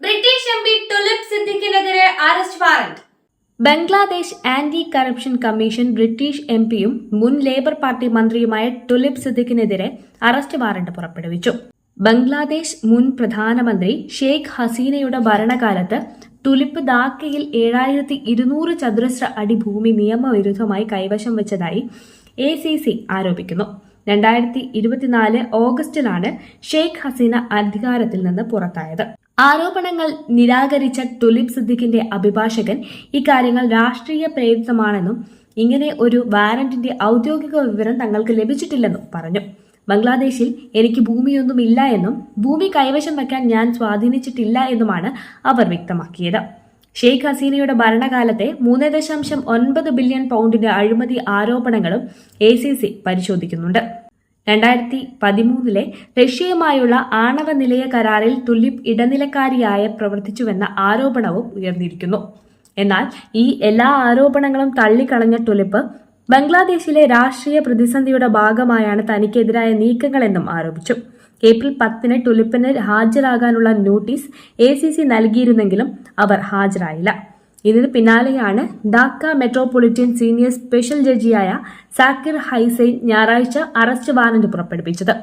British M P tulip സിദ്ദിഖിനെതിരെ arrest warrant. Bangladesh anti corruption commission British M പിയും മുൻ labour party മന്ത്രിയുമായ ടുലിപ് സിദ്ദിഖിനെതിരെ arrest warrant പുറപ്പെടുവിച്ചു. ബംഗ്ലാദേശ് മുൻ പ്രധാനമന്ത്രി ഷെയ്ഖ് ഹസീനയുടെ ഭരണകാലത്ത് ടുലിപ്പ് ധാക്കയിൽ ഏഴായിരത്തി ഇരുന്നൂറ് ചതുരശ്ര അടി ഭൂമി നിയമവിരുദ്ധമായി കൈവശം വെച്ചതായി എ സി സി ആരോപിക്കുന്നു. രണ്ടായിരത്തി ഇരുപത്തിനാല് ഓഗസ്റ്റിലാണ് ഷെയ്ഖ് ഹസീന അധികാരത്തിൽ നിന്ന് പുറത്തായത്. ആരോപണങ്ങൾ നിരാകരിച്ച ടുലിപ് സിദ്ദിഖിന്റെ അഭിഭാഷകൻ ഇക്കാര്യങ്ങൾ രാഷ്ട്രീയ പ്രേരിതമാണെന്നും ഇങ്ങനെ ഒരു വാറന്റിന്റെ ഔദ്യോഗിക വിവരം തങ്ങൾക്ക് ലഭിച്ചിട്ടില്ലെന്നും പറഞ്ഞു. ബംഗ്ലാദേശിൽ എനിക്ക് ഭൂമിയൊന്നും ഇല്ല എന്നും ഭൂമി കൈവശം വയ്ക്കാൻ ഞാൻ സ്വാധീനിച്ചിട്ടില്ല എന്നുമാണ് അവർ വ്യക്തമാക്കിയത്. ഷെയ്ഖ് ഹസീനയുടെ ഭരണകാലത്തെ മൂന്ന് ദശാംശം ഒൻപത് ബില്യൺ പൗണ്ടിന്റെ അഴിമതി ആരോപണങ്ങളും എ സി സി പരിശോധിക്കുന്നുണ്ട്. രണ്ടായിരത്തി പതിമൂന്നിലെ റഷ്യയുമായുള്ള ആണവ നിലയ കരാറിൽ തുലിപ് ഇടനിലക്കാരിയായ പ്രവർത്തിച്ചുവെന്ന ആരോപണവും ഉയർന്നിരിക്കുന്നു. എന്നാൽ ഈ എല്ലാ ആരോപണങ്ങളും തള്ളിക്കളഞ്ഞ തുലിപ്പ് ബംഗ്ലാദേശിലെ രാഷ്ട്രീയ പ്രതിസന്ധിയുടെ ഭാഗമായാണ് തനിക്കെതിരായ നീക്കങ്ങളെന്നും ആരോപിച്ചു. ഏപ്രിൽ പത്തിന് ടുലിപ്പിന് ഹാജരാകാനുള്ള നോട്ടീസ് എ നൽകിയിരുന്നെങ്കിലും അവർ ഹാജരായില്ല. ഇതിന് പിന്നാലെയാണ് ഡാക്ക മെട്രോപൊളിറ്റൻ സീനിയർ സ്പെഷ്യൽ ജഡ്ജിയായ സാക്കിർ ഹൈസൈൻ ഞായറാഴ്ച അറസ്റ്റ് വാറന്റ് പുറപ്പെടുവിച്ചത്.